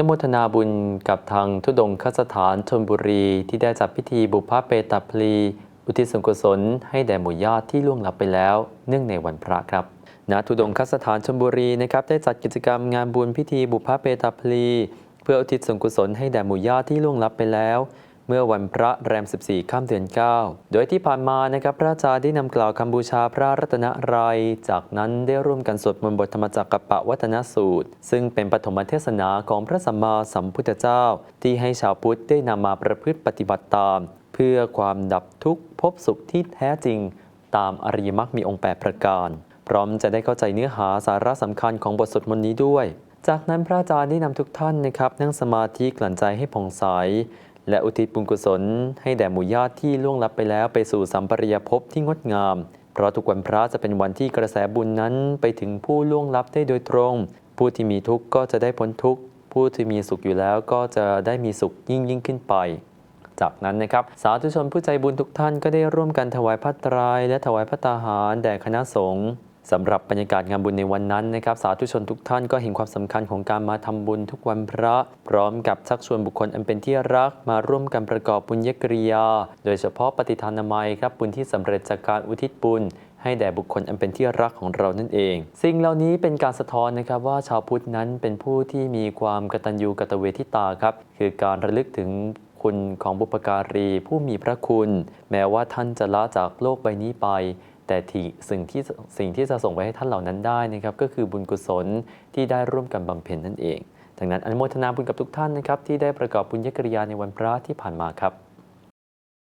นโมทนาบุญกับทางทุดงคสถานชนบุรี ที่ได้จัดพิธีบุพเพตพลี อุทิศส่วนกุศลให้แด่หมู่ญาติที่ล่วงลับไปแล้ว เนื่องในวันพระครับณทุดงคสถานชนบุรีนะครับได้จัดกิจกรรมงานบุญพิธีบุพเพตพลี เพื่ออุทิศส่วนกุศลให้แด่หมู่ญาติที่ล่วงลับไปแล้ว เมื่อวันพระแรม 14 ข้ามเดือน 9 โดยที่ผ่านมานะครับพระอาจารย์ได้นำกล่าวคำบูชาพระรัตนรยัย จากนั้นได้ร่วมกันสวดมนต์บทธรรมจักรกับปะวัฒนสูตร ซึ่งเป็นปฐมเทศนาของพระสัมมาสัมพุทธเจ้า ที่ให้ชาวพุทธได้นำมาประพฤติปฏิบัติตาม เพื่อความดับทุกข์พบสุขที่แท้จริง ตามอริยมรรคมีองค์ 8 ประการ พร้อมจะได้เข้าใจเนื้อหาสาระสำคัญของบทสวดมนต์นี้ด้วย จากนั้นพระอาจารย์ได้นำทุกท่านนะครับนั่งสมาธิกลั่นใจให้ผ่องใส และอุทิศบุญกุศลให้แด่หมู่ญาติที่ล่วงลับไปแล้วไปสู่สัมปริยภพที่งดงาม เพราะทุกวันพระจะเป็นวันที่กระแสบุญนั้นไปถึงผู้ล่วงลับได้โดยตรง ผู้ที่มีทุกข์ก็จะได้พ้นทุกข์ ผู้ที่มีสุขอยู่แล้วก็จะได้มีสุขยิ่งยิ่งขึ้นไป จากนั้นนะครับ สาธุชนผู้ใจบุญทุกท่านก็ได้ร่วมกันถวายพัตตรายและถวายพระตาหารแด่คณะสงฆ์ สำหรับบรรยากาศงานบุญในวันนั้นนะครับสาธุชนทุกท่านก็เห็นความสำคัญของการมาทำบุญทุกวันพระ พร้อมกับชักชวนบุคคลอันเป็นที่รักมาร่วมกันประกอบบุญยกริยา โดยเฉพาะปฏิทานามัยครับบุญที่สำเร็จจากการอุทิศบุญให้แด่บุคคลอันเป็นที่รักของเรานั่นเอง สิ่งเหล่านี้เป็นการสะท้อนนะครับว่าชาวพุทธนั้นเป็นผู้ที่มีความกตัญญูกตเวทิตาครับคือการระลึกถึงคุณของบุพการีผู้มีพระคุณ แม้ว่าท่านจะละจากโลกใบนี้ไป แต่สิ่งที่สิ่งที่จะส่งไปให้ท่านเหล่านั้นได้นะครับก็คือบุญกุศลที่ได้ร่วมกันบำเพ็ญนั่นเองดังนั้นอนุโมทนาบุญกับทุกท่านนะครับที่ได้ประกอบบุญยกริยาในวันพระที่ผ่านมาครับ